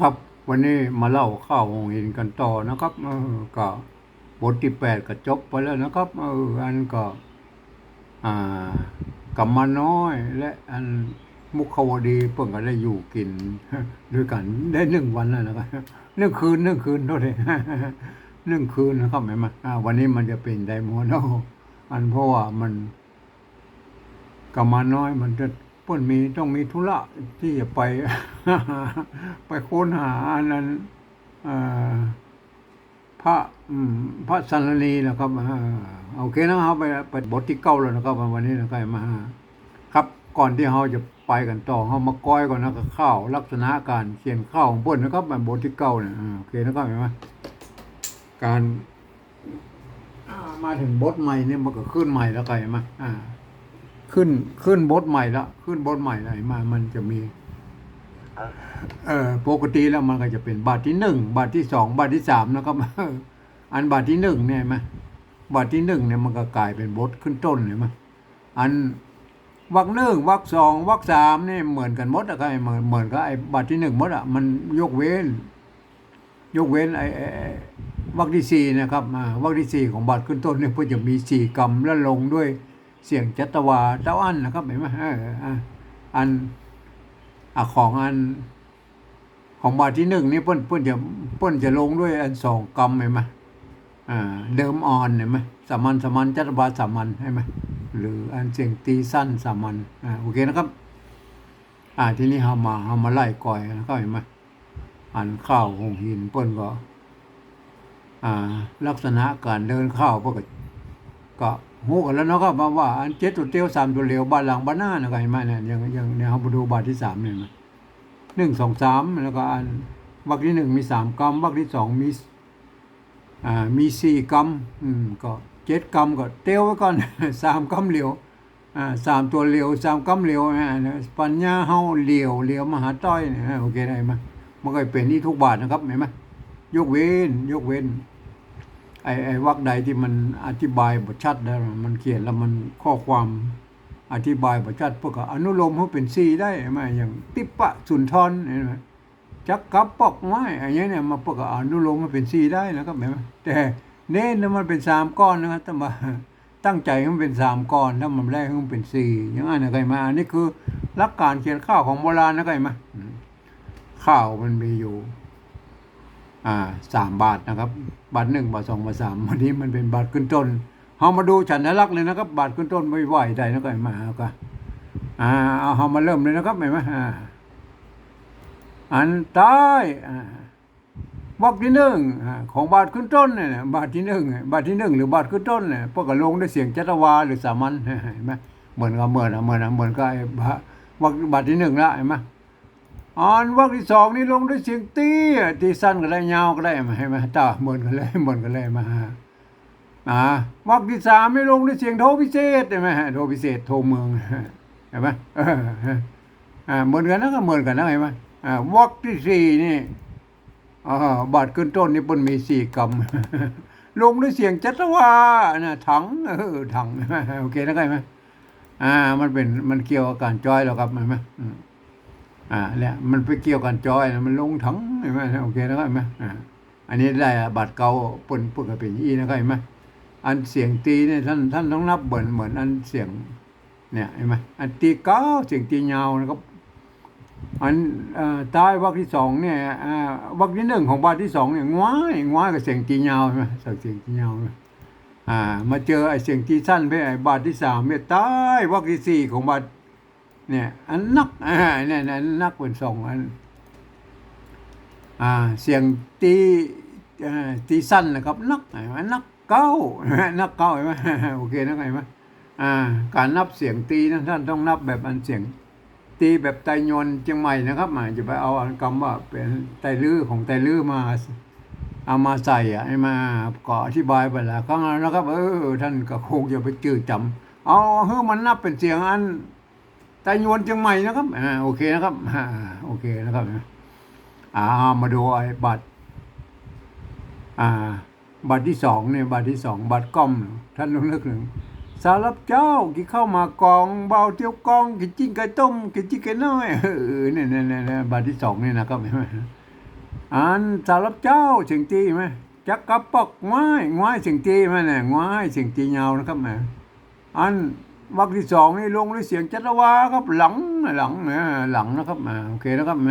ครับ วันนี้มาเล่าข้าวหงหินกันต่อนะครับเออก็บทที่แปดก็จบไปแล้วนะครับเอออันก็ อ่ากำมาน้อย และอันมุขวดีเพิ่งก็ได้อยู่กินด้วยกันได้หนึ่งวันแล้วนะครับหนึ่งคืนหนึ่งคืนเท่าไหร่หนึ่งคืนนะครับเห็นไหมาวันนี้มันจะเป็นไดโมโนอันเพราะว่ามันกำมาน้อยมันจะ เพิ่นมีต้องมีธุระที่จะไป ไปค้นหาอันนั้นพระพระสันนีนะครับโอเคนะครับไปไปบทที่เก้าแล้วนะครับวันนี้นะครับมาครับก่อนที่เราจะไปกันต่อเรามาก้อยก่อนนะกับข้าวลักษณะการเขียนข้าวของเพิ่นนะครับแบบบทที่เก้าเนี่ยโอเคนะครับเห็นไหมการมาถึงบทใหม่เนี่ยมันก็ขึ้นใหม่แล้วไหมอ่า ขึ้นขึ้นบทใหม่ละขึ้นบทใหม่ละเห็นไหมามันจะมีเอ่อปกติแล้วมันก็จะเป็นบาทที่หนึ่งบาทที่สองบาทที่สามนะครับอันบาทที่หนึ่งเนี่ยเห็นไหมบาทที่หนึ่งเนี่ยมันก็กลายเป็นบทขึ้นต้นเห็นไหมอันวรรคหนึ่งวรรคสองวรรคสามเนี่ยเหมือนกันหมดอะครับเหมือนเหมือนกับไอ้บาทที่หนึ่งหมดอะมันยกเว้น ยกเว้นไอ้ไอ้ไอ้วรรคที่สี่นะครับอ่าวรรคที่สี่ของบาทขึ้นต้นเนี่ยเพื่อจะมีสี่กรรมและลงด้วย เสียงจัตวาเต้าอันนะครับเห็นไหมเอออันอของอัน ของบาทที่หนึ่งนี่เพิ่นเพิ่นจะเพิ่นจะลงด้วยอันสองกรรมเห็นไหมอ่าเดิมอ่อนเห็นไหมสามัญสามัญจัตวาสามัญใช่ไหมหรืออันเสียงตีสั้นสามัญอ่าโอเคนะครับ อ่าทีนี้เฮามาเฮามาไล่ก่อยนะครับเห็นไหมอันข้าวหงหินเพิ่นก็ อ่า ลักษณะการเดินข้าวเพิ่นก็ ก็ฮู้กันแล้วเนาะครับว่าว่าอันเจ็ดตัวเตียวสามตัวเหลวบ้านหลังบ้านหน้านะครับเห็นไหมเนี่ยยังยังเนี่ยเฮามาดูบาทที่สามเนี่ยเห็นไหมหนึ่งสองสามแล้วก็อันวรรคที่หนึ่งมีสามกรัมวรรคที่สองมีอ่ามีสี่กรัมอืมก็เจ็ดกรัมก็เตี้ยวไว้ก่อนสามกรัมเหลียวอ่าสามตัวเหลียวสามกรัมเหลียวอ่าปัญญาเฮาเหลียวเหลียวมหาต้อยเนี่ยโอเคได้ไหมมันก็เป็นนี่ทุกบาทนะครับเห็นไหมยกเว้นยกเว้น ไอ้ไอ้วรรคใดที่มันอธิบายบทชัดแล้วมันเขียนแล้วมันข้อความอธิบายบทชัดพวกก็อนุโลมให้เป็นสีได้ไหมอย่างติปะสุนทรเห็นไหมจักกับปอกไม้อะไรเงี้ยเนี่ยมาพวกก็อนุโลมให้เป็นสีได้นะครับเห็นไหมแต่เน้นนะมันเป็นสามก้อนนะครับแต่ว่าตั้งใจให้มันเป็นสามก้อนถ้ามันแรกให้มันเป็นสี่อย่างนั้นนะครมาอันนี้คือหลักการเขียนข้าวของโบราณนะครมาข้าวมันมีอยู่ อ่าสามบาทนะครับ บาทหนึ่งบาทสองบาทสามวันนี้มันเป็นบาทขึ้นต้นเรามาดูฉันลักษณ์เลยนะครับ บาทขึ้นต้นไม่ไหวได้นะก็มาเอาก็อ่าเอาเรามาเริ่มเลยนะครับเห็นไหมอ่าอันใต้อ่าวรรคที่หนึ่งของบาทขึ้นต้นเนี่ยบาทที่หนึ่งบาทที่หนึ่งหรือบาทขึ้นต้นเนี่ยพวกก็ลงด้วยเสียงจัตวาหรือสามัญเห็นไหมเหมือนกับเหมือนอะเหมือนอะเหมือนกับไอ้บาวรรคบาทที่หนึ่งละเห็นไหม อ่านวรรคที่สองนี่ลงด้วยเสียงตีอะตีสั้นก็ได้ยาวก็ได้มาให้มาตาเหมือนกันเลยเหมือนกันเลยมาอ่าวรรคที่สามนี่ลงด้วยเสียงโทพิเศษใช่ไหมโทพิเศษโทเมืองเห็นไหมอ่าเหมือนกันนะก็เหมือนกันนะเห็นไหมอ่าวรรคที่สี่นี่อ่าบาทขึ้นต้นนี่เปิ้นมีสี่กรรมลงด้วยเสียงจัตวานะถังเออถังโอเคนะก็เห็นไหมอ่ามันเป็นมันเกี่ยวกับการจอยแล้วครับเห็นไหม อ่าเนี่ยมันไปเกี่ยวกันจอยมันลงถังเห็นไหมโอเคนะครับเห็นไหมอ่าอันนี้ได้บัตรเก่าปนปนกับเป็นอีนะครับเห็นไหมอันเสียงตีเนี่ยท่านท่านต้องนับเหมือนเหมือนอันเสียงเนี่ยเห็นไหมอันตีเก้าเสียงตียาวนะครับอันอ่อใต้วรรคที่สองเนี่ยอ่าวรรคที่หนึ่งของบาทที่สองเนี่ยง้ายง้ายกับเสียงตียาวใช่ไหมเสียงตียาวอ่ามาเจอไอ้เสียงตีสั้นไปไอ้บาทที่สามเนี่ยใต้วรรคที่สี่ของบาท เนี่ยอันนักอ่าเนี่ยเนี่ยนักเป็นสองอันอ่าเสียงตีตีสั้นนะครับนักเห็นไหมนักเก้านักเก้าเห็นไหมโอเคนะเห็นไหมอ่าการนับเสียงตีนะท่านต้องนับแบบอันเสียงตีแบบไตยนเชียงใหม่นะครับมาจะไปเอาคำว่าเป็นไตลื้อของไตลื้อมาเอามาใส่อะให้มาก็อธิบายไปแล้วครั้งนั้นนะครับเออท่านก็คงจะไปจืดจำเอาเฮ้ยมันนับเป็นเสียงอัน ไตยวนเชียงใหม่นะครับอ่าโอเคนะครับอ่าโอเคนะครับอ่ามาดูไอ้บัตรอ่าบัตรที่สองเนี่ยบัตรที่สองบัตรก้อม ท่านต้องนึกถึงสารับเจ้ากินข้าวมากองเบาเตี้ยวกองกินจิ้งไก่ต้มกินจิ้งไก่น้อยเออเนี่ยเนี่ยเนี่ยเนี่ยบัตรที่สองเนี่ยนะครับเห็นไหมอันสารบเจ้าเสียงตีไหมจักกระปอกไม้ไม้เสียงตีไหมเนี่ยไม้เสียงตียาวนะครับแหมอัน วรรคที่สองนี่ลงด้วยเสียงจัตวาครับหลังหลังเนี่ยหลังนะครับโอเคนะครับแหม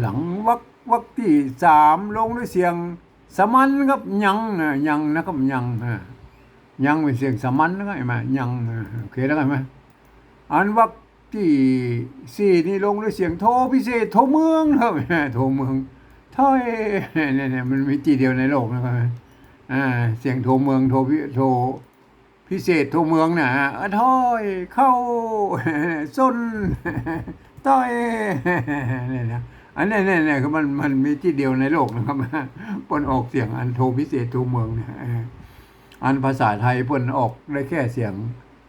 หลังวรรควรรคที่สามลงด้วยเสียงสมันครับยังนะยังนะครับยังยังเป็นเสียงสมันนะครับเห็นไหมยังโอเคนะครับไหมอันวรรคที่สี่นี่ลงด้วยเสียงโทพิเศษโทเมืองครับโทเมืองถ้อยเนี่ยเนี่ยมันมีที่เดียวในโลกนะครับอ่าเสียงโทเมืองโทพิโท พิเศษโทเมืองน่ะอะถ้อยเข้าส้นต้อยเนี่ยนะอันนี้เนี่ยเนี่ยคือมันมันมีที่เดียวในโลกนะครับปนออกเสียงอันโทพิเศษโทเมืองเนี่ยอันภาษาไทยเพิ่นออกได้แค่เสียง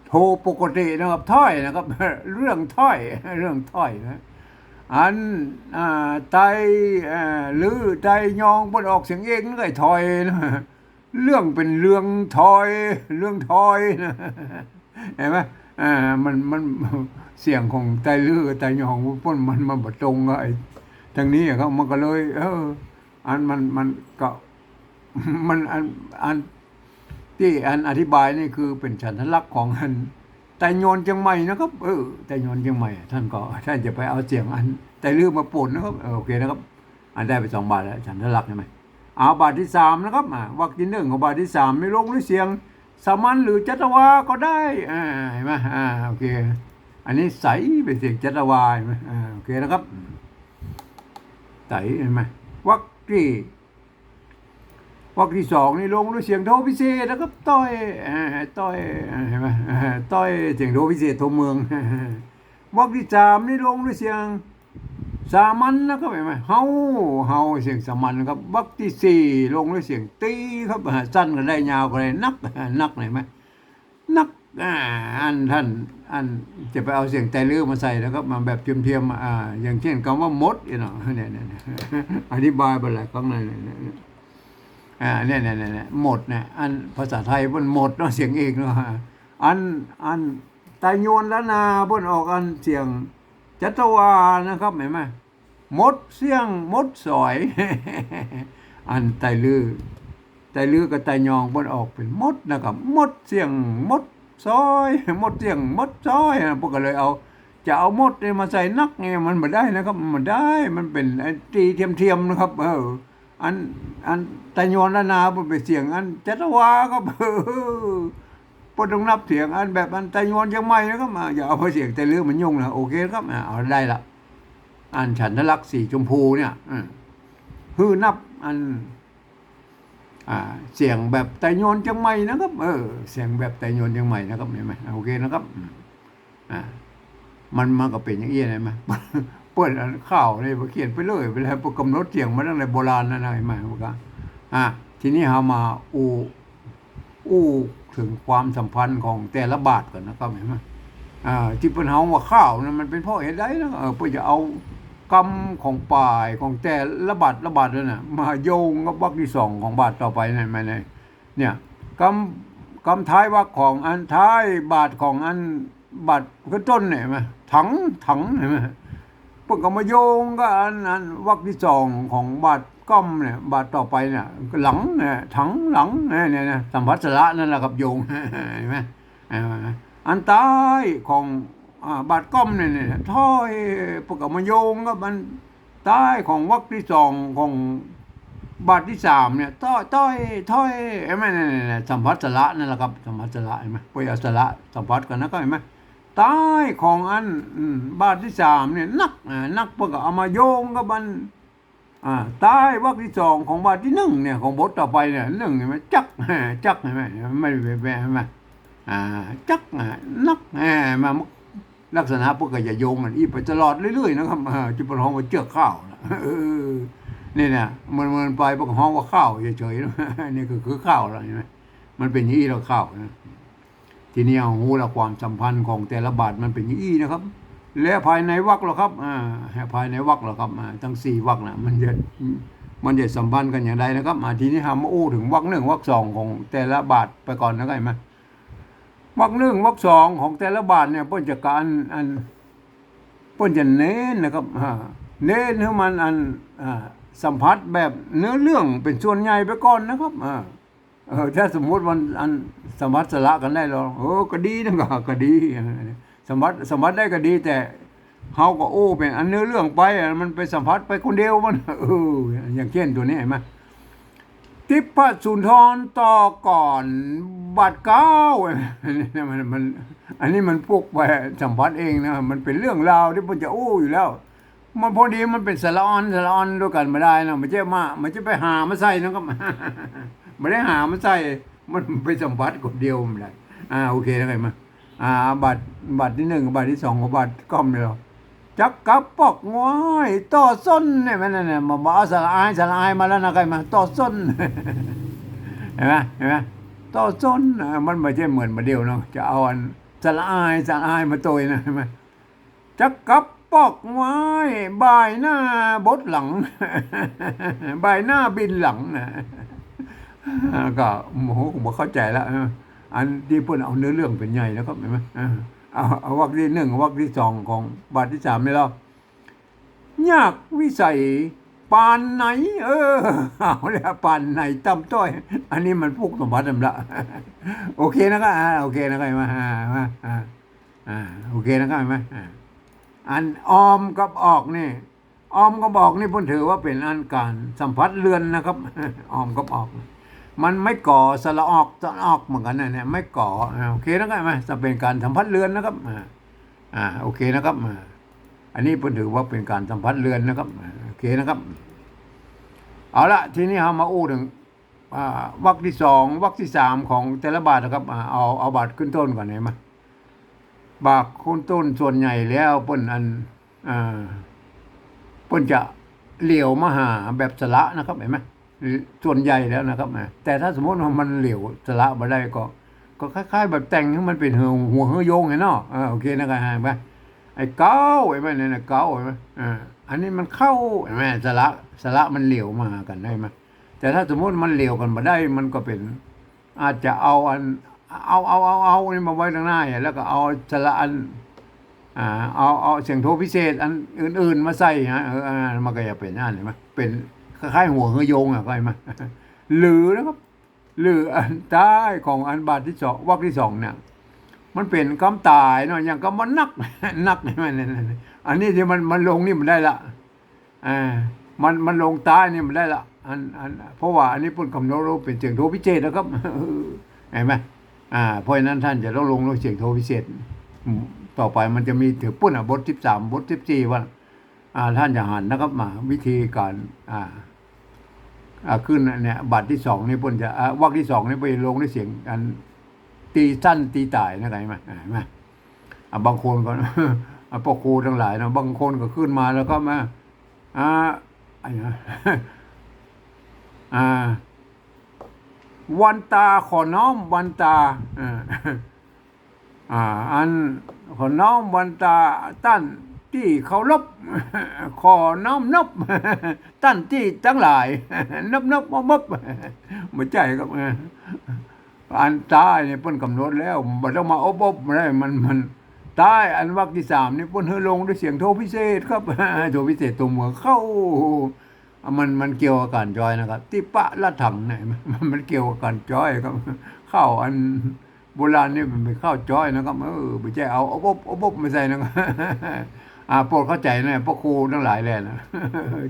โทรปกตินะครับถ้อยนะครับ เรื่องถ้อยเรื่องถ้อยนะอันอ่าไตอ่าหรือไตยองบนออกเสียงเองก็ไอ้ถอยนะ เรื่องเป็นเรื่องถอย เรื่องถอยนะเห็นไหมอ่ามันมันเสียงของไตลือไตยองพ้นมันมันบตรงกับไอ้ทางนี้อะครับมันก็เลย เออ อันมันมันก็มันอันอันที่อันอธิบายนี่คือเป็นฉันทลักษณ์ของอันแต่โยนเชียงใหม่นะครับ เออแต่โยนเชียงใหม่ท่านก็ท่านจะไปเอาเสียงอันแต่ลืมมาปนนะครับโอเคนะครับ อันได้ไปสองบาทแล้วฉันทลักษณ์ใช่ไหม เอาบาทที่สามนะครับวักที่หนึ่งของบาทที่สามไม่ลงด้วยเสียงสามัญหรือจัตวาก็ได้อ่าเห็นไหมอ่าโอเค อันนี้ใสเป็นเสียงจัตวาเห็นไหมอ่าโอเคนะครับใสเห็นไหมวักที่วรรคที่สองนี่ลงด้วยเสียงโทพิเศษนะครับต้อยต้อยเห็นไหมต้อยเสียงโทพิเศษโทเมืองวรรคที่สามนี่ลงด้วยเสียง สามัญนะครับเห็นไหมเฮาเฮาเสียงสามัญนะครับวรรคที่สี่ลงด้วยเสียงตีครับอ่าสั้นก็ได้ยาวก็ได้นักนักเห็นไหมนักอันท่านอันจะไปเอาเสียงแต่ลือมาใส่แล้วก็มาแบบเทียมๆอ่าอย่างเช่นคำว่ามดเนาะเนี่ยเนี่ยอธิบายไปหลายครั้งเลยเนี่ยเนี่ยอ่าเนี่ยเนี่ยเนี่ยหมดเนี่ยอันภาษาไทยบนหมดเนาะเสียงเอกเนาะอันอันไตโยนละนาบนออกอันเสียง จัตวานะครับเห็นไหมมดเสียงมดสอย อันไตลือไตลือกับไตยองบนออกเป็นมดนะครับมดเสียงมดซอยมดเสียงมดซอยนะพวกก็เลยเอาจะเอามดเนี่ยมาใส่นักไงมันม่ได้นะครับมันได้มันเป็นไอ้ตีเทียมๆนะครับ เอออันอันตะโยนละนาไปเสียงอันจัตวาก็เออ ปต้องนับเสียงอันแบบอันตะโยนยังไม่นะครับอ่าอย่าเอาเสียงแต่เรื่องมันยุ่งนะโอเคครับเอาได้ละอันฉันทลักษ์สีชมพูเนี่ยอืมฮือนับอันอ่าเสียงแบบตะโยนจังไม่นะครับ เออ เสียงแบบตะโยนจังไม่นะครับเห็นไหมโอเคนะครับอ่ามันมันก็เป็นอย่างนี้เลยไหมเปิดอันข้าวเลยเขียนไปเลยไปแล้วกำหนดเสียงมาตั้งแต่โบราณนั่นนะเห็นไหมพวกก็อะทีนี้เรามาอู อู้ถึงความสัมพันธ์ของแต่ละบาทก่อนนะครับเห็นไหมอ่าที่เป็นเฮาว่าข้าวนั้นมันเป็นเพราะเหตุใดนะเออเพื่อจะเอากรรมของป่ายของแต่ละบาทละบาทนั่นนะมาโยงกับวรรคที่สองของบาทต่อไปนั่นไหมเนี่ยเนี่ยกรรมกรรมท้ายวรรคของอันท้ายบาทของอันบาทขึ้นต้นเนี่ยไหมถังถังเห็นไหมพวกก็มาโยงก็อันอันวรรคที่สองของบาท ก้อมเนี่ยบาทต่อไปเนี่ยหลังเนี่ยถังหลังเนี่ยเนี่ยเนี่ยสัมพัสระนั่นแหละครับโยงเห็นไหมอันใต้ของบาทก้อมเนี่ยเนี่ยถ้อยพวกก็มาโยงก็มันใต้ของวรรคที่สองของบาทที่สามเนี่ยต้อยต้อยถ้อยเห็นไหมเนี่ยเนี่ยเนี่ยสัมพัสระนั่นแหละครับสัมพัสระเห็นไหมปุยอสระสัมพัสกันนะก็เห็นไหมใต้ของอันบาทที่สามเนี่ยนักอ่านักเพื่อก็เอามาโยงกับมัน อ่าใต้วรรคที่สองของบาทที่หนึ่งเนี่ยของบทต่อไปเนี่ยหนึ่งเห็นไหมจักจักเห็นไหมไม่แบบแบบเห็นไหมอ่าจักนักมมาลักษณะพวกก็จะโยงกันอีกไปตลอดเรื่อยๆนะครับจุดประห้องว่าเจือกข้าวนะเออนี่เนี่ยมันมันไปพวกห้องว่าข้าวเฉยๆนะนี่คือคือข้าวแล้วเห็นไหมมันเป็นอย่างนี้เราข้าวนะทีนี้เอาหูละความสัมพันธ์ของแต่ละบาทมันเป็นอย่างนี้นะครับ และภายในวักหรอครับอ่าภายในวักหรอครับอ่าทั้งสี่วักนะมันจะมันจะสัมพันธ์กันอย่างไรนะครับอาทีนี้ทำมาอู้ถึงวักหนึ่งวักสองของแต่ละบาทไปก่อนนะก็เห็นไหมวักหนึ่งวักสองของแต่ละบาทเนี่ยเพิ่นจะการอันเพิ่นจะเน้นนะครับอ่าเน้นให้มันอันอ่าสัมผัสแบบเนื้อเรื่องเป็นส่วนใหญ่ไปก่อนนะครับอ่าเออถ้าสมมุติมันอันสัมผัสสละกันได้หรอเออก็ดีนะก็ก็ดี สมผัสสัมผัสได้ก็ดี แต่เฮาก็โอ้เป็นอันเนื้อเรื่องไปมันไปสัมผัสไปคนเดียวมันเอออย่างเช่นตัวนี้เห็นไหมทิพสุนทรต่อก่อนบัตรเก้าเนี่ยมันมันอันนี้มันพวกไปสัมผัสเองนะมันเป็นเรื่องราวที่มันจะโอ้อยู่แล้ว มันพอดีมันเป็นสารออนสารออนด้วยกันไม่ได้นะมันจะมามันจะไปหามาใส่นะครับไม่ได้หามาใส่มันไปสัมผัสคนเดียวมันได้อ่าโอเคแล้วไงมา อ่าบัตรบัตรที่หนึ่งบัตรที่สองบัตรก้มเลยเหรอจักกับปอกง้อยต่อส้นเนี่ยมันเนี่ยมาบอกสารอายสารอายมาแล้วนะใครมาต่อส้นเห็นไหมเห็นไหมต่อส้นมันไม่ใช่เหมือนมาเดียวเนาะจะเอาอันสารอายสารอายมาโตยนะเห็นไหมจักกับปอกไม้บายหน้าบดหลังบายหน้าบินหลังนะก็โมโหผมเข้าใจแล้ว อันที่เพิ่นเอาเนื้อเรื่องเป็นใหญ่นะครับเห็นไหมเอาเอาวรรคที่หนึ่งวรรคที่สองของบาทที่สามนี่แล้วยากวิสัยปานไหน เออเอาแล้วปานไหนต่ำต้อย อันนี้มันพวกสมบัติธรรมละโอเคนะครับโอเคนะครับเห็นไหมาอ่าอ่าอ่าโอเคนะครับเห็นไหมอ่าอันออมกับออกนี่ออมกับออกนี่พิ่นถือว่าเป็นอันการสัมผัสเรือนนะครับ ออมกับออก มันไม่ก่อสละออกสละออกเหมือนกันนะเนี่ยไม่ก่อโอเคนะครับไหมจะเป็นการสัมผัสเรือนนะครับอ่าโอเคนะครับอันนี้เพิ่นถือว่าเป็นการสัมผัสเรือนนะครับโอเคนะครับ เอาละทีนี้เรามาอู้ถึงวรรคที่สองวรรคที่สามของแต่ละบาทนะครับอ่าเอาเอาบาทขึ้นต้นก่อนเลยมาบาทขึ้นต้นส่วนใหญ่แล้วเพิ่นอันอ่าเพิ่นจะเหลียวมาหาแบบสละนะครับเห็นไหม ส่วนใหญ่แล้วนะครับแต่ถ้าสมมติว่ามันเหลวสละมาได้ก็ ก็คล้าย ๆ แบบแต่งให้มันเป็นหัวหัวโยงไงเนาะเออโอเคนะครับไหมไอ้เก้าเห็นไหมเนี่ยนะเก้าเห็นไหมอ่าอันนี้มันเข้าเห็นไหมสละสละมันเหลวมากันได้ไหมแต่ถ้าสมมติมันเหลวกันมาได้ มันก็เป็น อาจจะเอาอันเอาเอาเอาเอานี่มาไว้ตรงหน้าเนี่ยแล้วก็เอาสละอันอ่าเอาเอาเสียงโทพิเศษ อันอื่น ๆ มาใส่ฮะเอออ่ามันก็จะเป็นนั่นเห็นไหมเป็น คล้ายๆหัวเฮือโยงอะก็เห็นไหมหรือนะครับหรืออันใต้ของอันบาทที่สองวรรคที่สองเนี่ยมันเป็นคำตายเนาะอย่างคำว่านักนักนี่มันอันนี้ที่มันมันลงนี่มันได้ละอ่ามันมันลงใต้นี่มันได้ละอันอันเพราะว่าอันนี้เปุ่นคำโนโรเป็นเสียงโทพิเศษนะครับเห็นไหมอ่าเพราะฉะนั้นท่านจะต้องลงด้วยเสียงโทพิเศษ ต่อไปมันจะมีถือปุ่นอะบทสิบสามบทสิบสี่ว่าอ่าท่านจะหันนะครับมาวิธีการอ่า ขึ้นเนี่ยบัตรที่สองนี่พ่นจะอ่าวรรคที่สองนี่ไปลงด้วยเสียงอันตีสั้นตีตายนะไงไหมเห็นไหมอ่าบางคนก็อ่าพวกครูทั้งหลายนะบางคนก็ขึ้นมาแล้วก็มาอ่าอะไรนะอ่าวันตาขอน้อมวันตาอ่าอ่าอันขอน้อมวันตาตั้น ที่เขารบขอน้อมนบตั้นที่ทั้งหลายนบนบมบมบไม่ใช่ครับอันตายเนี่ยเพิ่นกำหนดแล้วบ่ต้องมาอบอบได้มันมันตายอันวรรคที่สามนี่เพิ่นเฮอลงด้วยเสียงโทพิเศษครับโทพิเศษตัวเมืองเข้ามันมันเกี่ยวกับการจอยนะครับ ที่ปะละถังเนี่ยมันมันเกี่ยวกับการจอยครับ เข้าอันโบราณนี่มันไปเข้าจอยนะครับเออไม่ใช่เอาอบอบอบอบม่ใส่นะครับ อ่าโปรดเข้าใจนะพวกครูทั้งหลายแหละนะ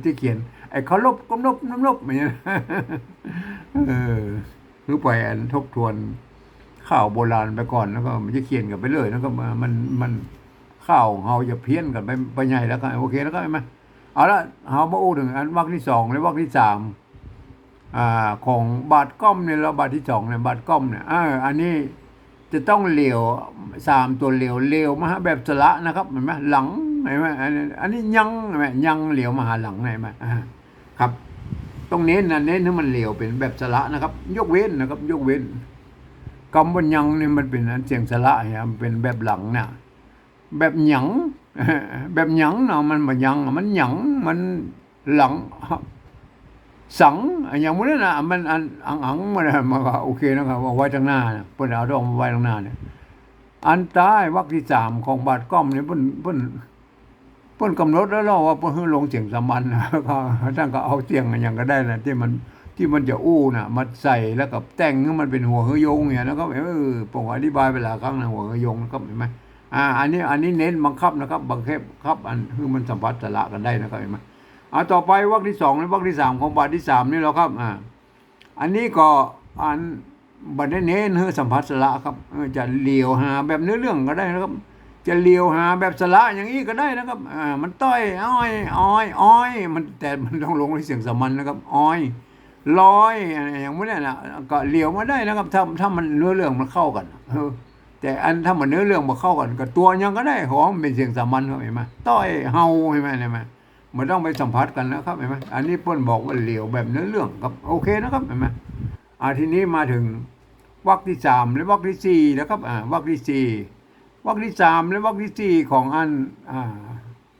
ที่เขียน ไอ้เขาลบก้มลบน้ำลบอย่างเงี้ยเออคือไปอันทบทวนข่าวโบราณไปก่อนแล้วก็มันจะเขียนกันไปเลยแล้วก็มันมันข่าวเราจะเพี้ยนกันไปไปใหญ่แล้วก็โอเคแล้วก็ไหมเอาละเรามาอู้ถึงอันวรรคที่สองและวรรคที่สามอ่าของบาทก้อมเนี่ยเราบาทที่สองเนี่ยบาทก้อมเนี่ยอ่าอันนี้จะต้องเหลียวสามตัวเหลียวเหลียวมาหาแบบสละนะครับเห็นไหมหลัง เห็นไหมอันนี้อันนี้ยังเห็นไหมยังเหลียวมาหาหลังเห็นไหมครับ ต้องเน้นนะเน้นให้มันเหลียวเป็นแบบสระนะครับ ยกเว้นนะครับ ยกเว้นคำว่ายังนี่มันเป็นอันเสียงสระเนี่ยมันเป็นแบบหลังเนี่ยแบบหยังแบบหยังเนาะมันบ่หยังมันหยังมันหลังสังอย่างมันนั่นะมันอันอังอังมันมันก็โอเคนะครับเอาไว้ทางหน้านะเพิ่นเอาดอกมาไว้ทางหน้าเนี่ยอันใต้วรรคที่สามของบาทก้อมเนี่ยเพิ่นเพิ่น พิ่นกำหนดแล้วเนาว่าเพิ่นให้ลงเสียงสามัญนะก็ท่านก็เอาเสียงอย่างก็ได้นะที่มันที่มันจะอู้น่ะมาใส่แล้วก็แต่งให้มันเป็นหัวเฮยงเนี่ยแล้วก็เออผมอธิบายไปหลายครั้งนะหัวเฮยงนะครับเห็นไหมอ่าอันนี้อันนี้เน้นบังคับนะครับบังคับครับอันคือมันสัมผัสสละกันได้นะครับเห็นไหมอ่าต่อไปวรรคที่สองและวรรคที่สามของบาทที่สามนี่แล้วครับอ่าอันนี้ก็อันบัดได้เน้นเฮือสัมผัสสละครับจะเหลียวหาแบบเนื้อเรื่องก็ได้นะครับ จะเลียวหาแบบสละอย่างนี้ก็ได้นะครับอ่ามันต้อยอ้อยอ้อยอ้อยมันแต่มันต้องลงในเสียงสมัญนะครับอ้อยลอยอย่างนี้นะก็เลียวมาได้นะครับถ้าถ้ามันเนื้อเรื่องมันเข้ากันแต่อันถ้ามันเนื้อเรื่องมาเข้ากันก็ตัวยังก็ได้หอมเป็นเสียงสามัญเขาเห็นไหมต้อยเฮาเห็นไหมเห็นไหมมันต้องไปสัมผัสกันนะครับเห็นไหมอันนี้เพิ่นบอกว่าเลียวแบบเนื้อเรื่องครับโอเคนะครับเห็นไหมอ่าทีนี้มาถึงวรรคที่สามและวรรคที่สี่นะครับอ่าวรรคที่สี่ วรรคที่สามและวรรคที่สี่ของอันอ่า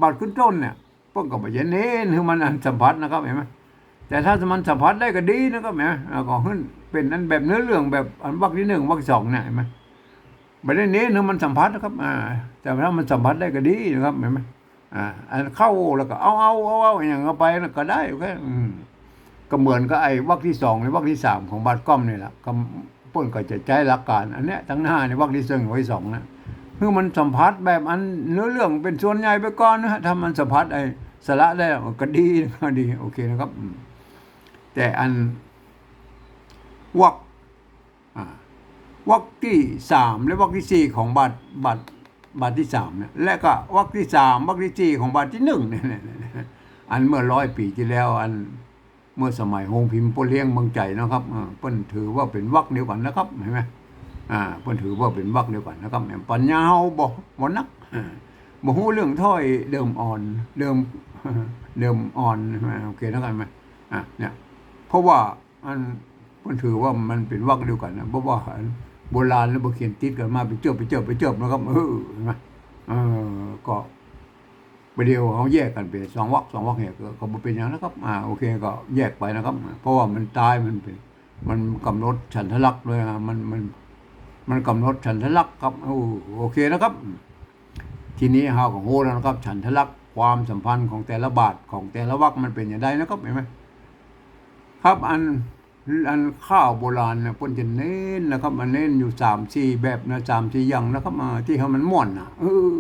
บัตรขึ้นต้นเนี่ยพิ่งก็บอกอย่าเน้นคือมันอันสัมผัสนะครับเห็นไหมแต่ถ้ามันสัมผัสได้ก็ดีนะครับเห็นไหมอ่าก็ขึ้นเป็นอันแบบเนื้อเรื่องแบบอันวรรคที่หนึ่งวรรคสองเนี่ยเห็นไหมไม่ได้เน้นคือมันสัมผัสนะครับอ่าแต่ถ้ามันสัมผัสได้ก็ดีนะครับเห็นไหมอ่าอันเข้าแล้วก็เอาเอาเอาเอาอย่างเอาไปแล้วก็ได้โอเคอืมก็เหมือนกับไอ้วรรคที่สองหรือวรรคที่สามของบัตรก้อมนี่แหละก็เพิ่นก็จะใช้หลักการ อันเนี้ยทั้งหน้าในวรรคที่หนึ่งวรรคที่สองนะ คือมันสัมผัสแบบอันเนื้อเรื่องเป็นส่วนใหญ่ไปก่อนนะฮะถ้ามันสัมผัสไอ้สาระได้ก็ดีก็ดีโอเคนะครับ แต่อันวักอ่าวักที่สามและวักที่สี่ของบัตรบัตรบัตรที่สามเนี่ยและก็วักที่สามวักที่สี่ของบัตรที่หนึ่งเนี่ยอันเมื่อร้อยปีที่แล้ว อันเมื่อสมัยโฮงพิมพ์โปเลี้ยงเมืองใจนะครับเปิ้นถือว่าเป็นวักเดียวกันนะครับเห็นไหม อ่าเพิ่นถือว่าเป็นวรรคเดียวกันนะครับแม่นปัญญาเฮาบ่บ่นักอ่าบ่ฮู้เรื่องถ้อยเดิมอ่อน เดิมเดิมอ่อนใช่ไหมโอเคนะครับไหมอะเนี่ยเพราะว่าอันเพิ่นถือว่ามันเป็นวรรคเดียวกันนะเพราะว่าอันโบราณแล้วบ่เขียนติดกันมาไปเจอไปเจอไปเจอนะครับเออเห็นไหมเออก็ไปเดียวเขาแยกกันเป็นสองวรรคสองวรรคเนี่ยก็ก็บ่เป็นหยังนะครับ อ่าโอเคก็แยกไปนะครับ เพราะว่ามันตายมันเป็นมันกำหนดฉันทลักษณ์ด้วยนะมันมัน มันกำหนดฉันทลักษณ์ครับโอ้โอเคนะครับ ทีนี้เฮาก็โหแล้วนะครับ ฉันทลักษณ์ความสัมพันธ์ของแต่ละบาทของแต่ละวรรคมันเป็นอย่างไรนะครับเห็นไหมครับอันอันข้าวโบราณเนี่ยเพิ่นจะเน้นนะครับมันเน้นอยู่สามสี่แบบนะสามสี่อย่างนะครับมาที่เขามันม่วนนะเออ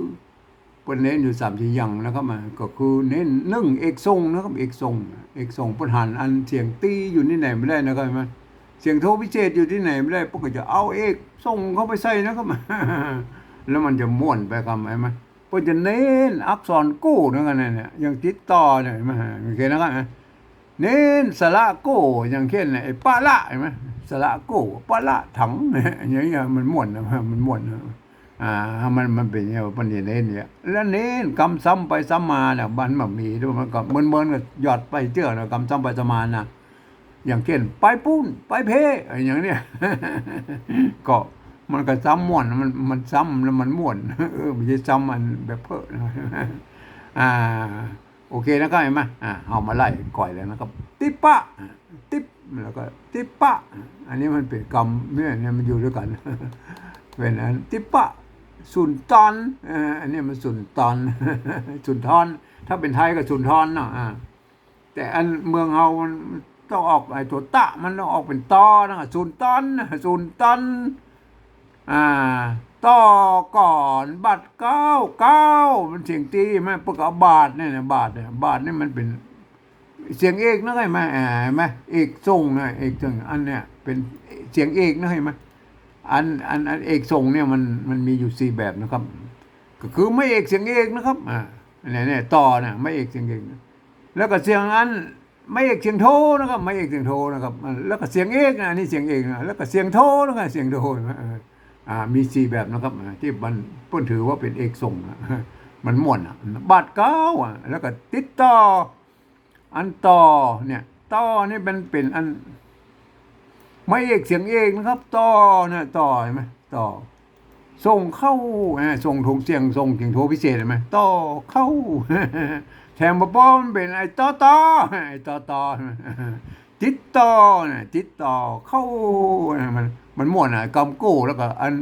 เพิ่นเน้นอยู่สามสี่อย่างนะครับมาก็คือเน้นหนึ่งเอกทรงนะครับเอกทรงเอกทรงเพิ่นหันอันเสียงตีอยู่ที่ไหนไม่ได้นะครับเห็นไหม สียงโทพิเศษอยู่ที่ไหนไม่ได้พวกก็จะเอาเอกส่งเข้าไปใส่นะครับแล้วมันจะม่วนไปคำไหมมันพวกจะเน้นอักษรกู้นั่นกันเนี่ยอย่างติดต่อเนี่ยเห็นไหมโอเคนะครับเน้นสระกู้อย่างเช่นไอ้ปะละเห็นไหมสระกู้ปะละถังเนี่ยอย่างเงี้ยมันม่วนนะมันม่วนนะอ่ามันมันเป็นอย่างเงี้ยมันเน้นเนี่ยแล้วเน้นกำซ้ำไปซ้ำมาเนี่ยมันมันมีด้วยมันก็เมินเมินๆก็หยอดไปเจือนะกำซ้ำไปซ้ำมานะ อย่างเช่น ไปปุ้น ไปเพอะไรอย่างเนี้ยก็มันก็ซ้ำม่วนมันมันซ้ำแล้วมันม่วนเออไม่ใช่ซ้ำมันแบบเพ้อนะอ่า โอเคนะครับเห็นไหมอ่าเอามาไล่ก่อยเลยนะครับ ติปะติปแล้วก็ ติปะ อันนี้มันเป็นกรรมเนี่ยเนี่ยมันอยู่ด้วยกันเป็นอันติปะสุนทรเอ่ออันนี้มันสุนทรสุนทรถ้าเป็นไทยก็สุนทรเนาะอ่าแต่อันเมืองเฮามัน ต้องออกไอ้ตัวตะมันต้องออกเป็นตอนะศูนย์ตันศูนย์ตันอ่าต่อก่อนบัตรเก้าเก้ามันเสียงตีไหมปกอาบาทเนี่ยบาทเนี่ยบาทนี่มันเป็น เสียงเอกนะเห็นไหมอ่าเห็นไหมเอกทรงนะเอกทรงอันเนี้ยเป็นเสียงเอกนะเห็นไหมอันอันอันเอกทรงเนี่ยมันมันมีอยู่สี่แบบนะครับ ก็คือไม่เอกเสียงเอกนะครับอ่าเนี่ยเนี่ยต่อเนี่ยไม่เอกเสียงเอกแล้วก็เสียงอัน ไม่เอกเสียงโทนะครับ ไม่เอกเสียงโทนะครับ แล้วก็เสียงเอกนะนี่เสียงเอกนะแล้วก็เสียงโทนะครับเสียงโทนะอ่ามีสี่แบบนะครับ ที่มันเพิ่นถือว่าเป็นเอกทรงนะมันม่วนอะบาดเก้าอะแล้วก็ติดต่อ อันต่อเนี่ยต่อนี่เป็นเป็นอัน ไม่เอกเสียงเอกนะครับ ต่อเนี่ยต่อเห็นไหมต่อส่งเข้าส่งถงเสียงส่งเสียงโทพิเศษเห็นไหมต่อเข้า แทงบป้อมเป็นไอ้ต่อต่อไอ้ต่อต่อติดต่อเนี่ยติดต่อเข้ามันมันม่วนอะกำกู้แล้วก็ อัน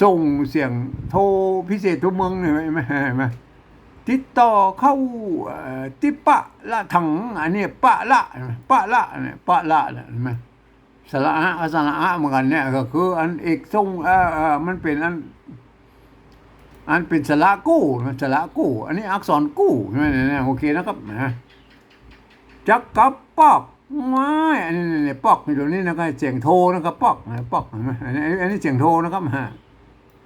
ส่งเสียงโทรพิเศษทุกเมืองเนี่ยไหมเห็นไหมติดต่อเข้าติปะละถังอันนี้ปะละปะละเนี่ยปะละเนี่ยไหมสระอะสระอะเหมือนกันเนี่ยก็คือ อันเอกทรงเออมันเป็นอัน อันเป็นสระกู้นะสระกู้ อันนี้อักษรกู้ใช่ไหมเนี่ยโอเคนะครับนะจักกับปอกไม้อันนี้เนี่ยปอกอยู่ตรงนี้นะครับเสียงโทนะครับปอกนะปอกอันนี้อันนี้เสียงโทนะครับฮะ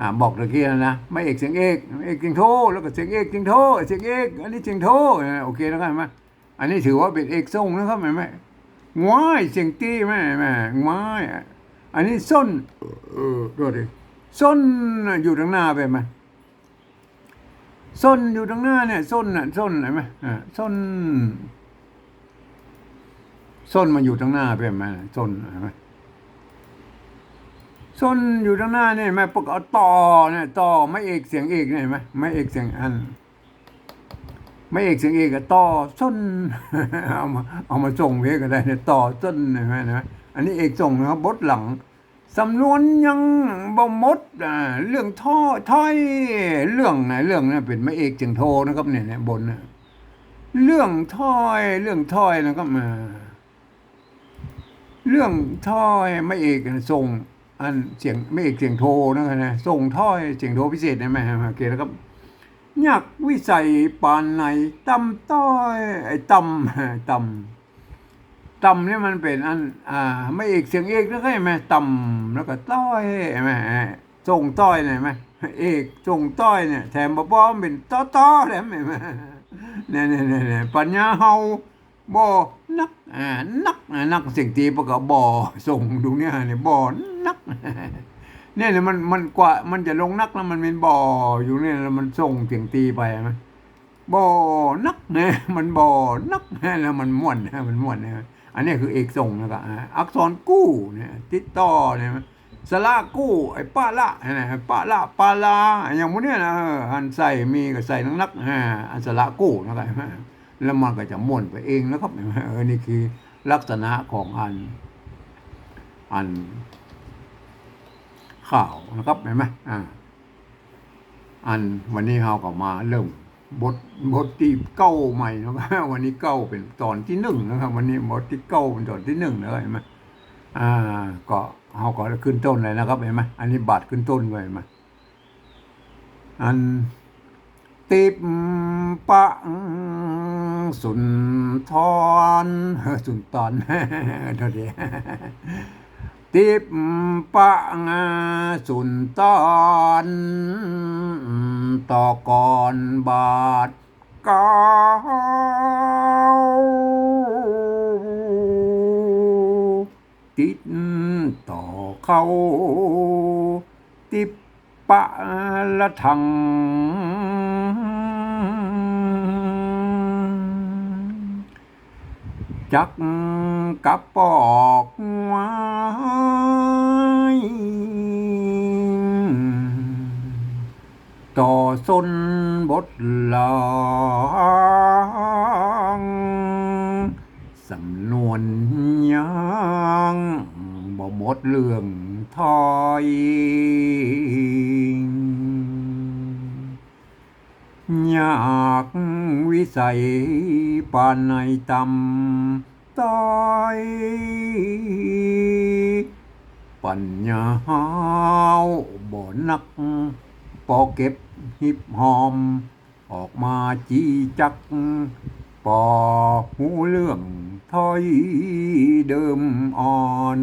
อ่าบอกตะกี้แล้วนะไม่เอกเสียงเอกเอกเสียงโทแล้วก็เสียงเอกเสียงโทเสียงเอกอันนี้เสียงโทโอเคนะครับเห็นไหมอันนี้ถือว่าเป็นเอกทรงนะครับเห็นไหมง้ายเสียงตีไหมไหมง้ายอันนี้ส้นเออดูดิส้นอยู่ตรงหน้าไปไหม ส้นอยู่ตรงหน้าเนี่ยส้นน่ะส้นเห็นไหมอ่าส้น ส้นมันอยู่ตรงหน้าเป็นไหมส้นเห็นไหมส้นอยู่ตรงหน้าเนี่ยเห็นไหมปกเอาต่อเนี่ยต่อไม่เอกเสียงเอกเนี่ยเห็นไหมไม่เอกเสียงอัน ไม่เอกเสียงเอกกับต่อส้นเอามาเอามาส่งเพลงก็ได้เนี่ยต่อส้นเห็นไหมนไหมอันนี้เอกส่งนะครับบทหลัง สำนวนยังบ่มดเรื่องท่อถ้อยเรื่องไหนเรื่องนั้นเป็นม่เอกจึงโทนะครับเนี่ยบนเรื่องถ้อยเรื่องถ้อยนะครับมาเรื่องถ้อยไม่เอกส่งอันเสียงไม่เอกเสียงโทนะครับนะส่งถ้อยเสียงโทพิเศษได้ไหมโอเคนะครับยักวิสัยปานในตำต้อยไอ้ตำตำ ต่ำนี่มันเป็นอัน อ่า ไม่เอกเสียงเอกแล้วก็เห็นไหมต่ำแล้วก็ต้อยเห็นไหมทรงต้อยเนี่ยไหมเอกทรงต้อยเนี่ยแถมบ่บ่เป็นต้อต้อๆเลยเห็นไหมเนี่ยเนี่ยเนี่ยเนี่ยปัญญาเฮาบ่นักอ่านักนักเสียงตีประกอบบ่ส่งดูเนี่ยเนี่ยบ่นักเนี่ยเนี่ยมันมันกว่ามันจะลงนักแล้วมันเป็นบ่ออยู่เนี่ยแล้วมันส่งเสียงตีไปไหมบ่อนักเนี่ยมันบ่อนักแล้วมันม่วนนะมันม่วนนะ อันนี้คือเอกส่งนะครับอักษรกู้เนี่ยติดต่อเนี่ยสระกู้ไอ้ป้าละเนี่ยป้าละปาลาอย่างพวกเนี้ยนะอันใส่มีก็ใส่นักนักๆอ่าอันสระกู้นะครับแล้วมันก็จะม่วนไปเองนะครับเห็นไหมเออนี่คือลักษณะของอันอันข่าวนะครับเห็นไหมอ่าอันวันนี้เราก็มาเริ่ม บทบทที่เก้าใหม่นะครับวันนี้เก้าเป็นตอนที่หนึ่งนะครับ วันนี้บทที่เก้าเป็นตอนที่หนึ่งนะเห็นไหมอ่า ก็เราก็ขึ้นต้นเลยนะครับเห็นไหมอันนี้บาทขึ้นต้นเห็นไหมอันติบปะสุนทรสุนทรเท่านี้ ติปะงาสุนตอนต่อก่อนบาทเก้าติดต่อเขาติปะละทัง จักกับปอกไว้ต่อสนบทลางสำนวนยังบ่หมดเรื่องถอยอยาก วิสัยปานในตำต้อยปัญญาหาวบ่นัก ปอเก็บหิบหอม ออกมาจีจัก ปอหูเรื่องถอยเดิมอ่อน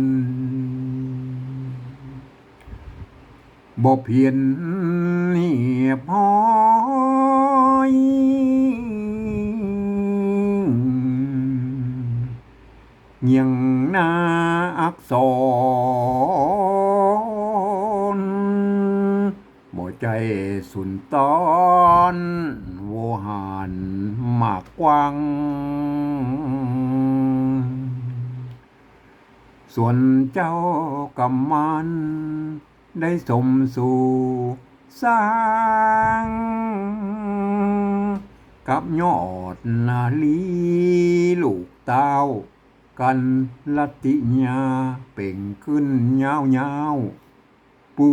บ่เพียนเหียบห้อยยังนาอักษรบ่ใจสุนตอนโวหารมากกว้างส่วนเจ้ากำมัน ได้สมสู่สร้าง กับยอดนาลีลูกเต้า กันลัติญาเป่งขึ้นยาวยาวปูปู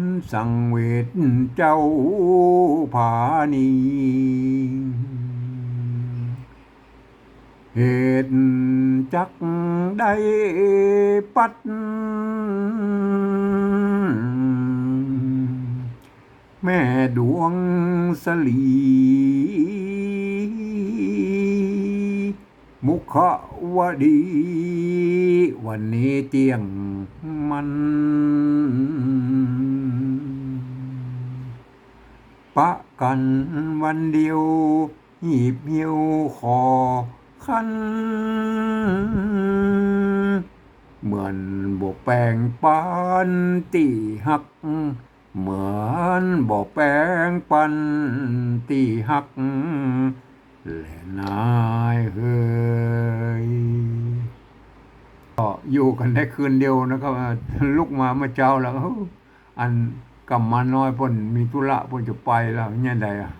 นสังเวชเจ้าผานี เหตุจักได้ปัด แม่ดวงสลี มุขวดี วันนี้เตียงมันปะกันวันเดียวหยีบเหี่ยวคอ คัน เหมือนบกแปลงปานตีหัก เหมือนบ่แปลงปันตีหัก และนายเฮยก็อยู่กันได้คืนเดียวนะครับลุกมาเมื่อเช้าแล้วอันกำมาน้อยพ่นมีธุระพ่นจะไปแล้วเนี่ยใดอะ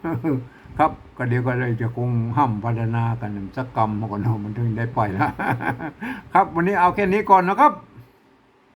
ครับ ก็เดี๋ยวก็เลยจะคงห้ำพัฒนากันสักกรรมมาก่อนเนาะมันถึงได้ไปแล้วครับ วันนี้เอาแค่นี้ก่อนนะครับ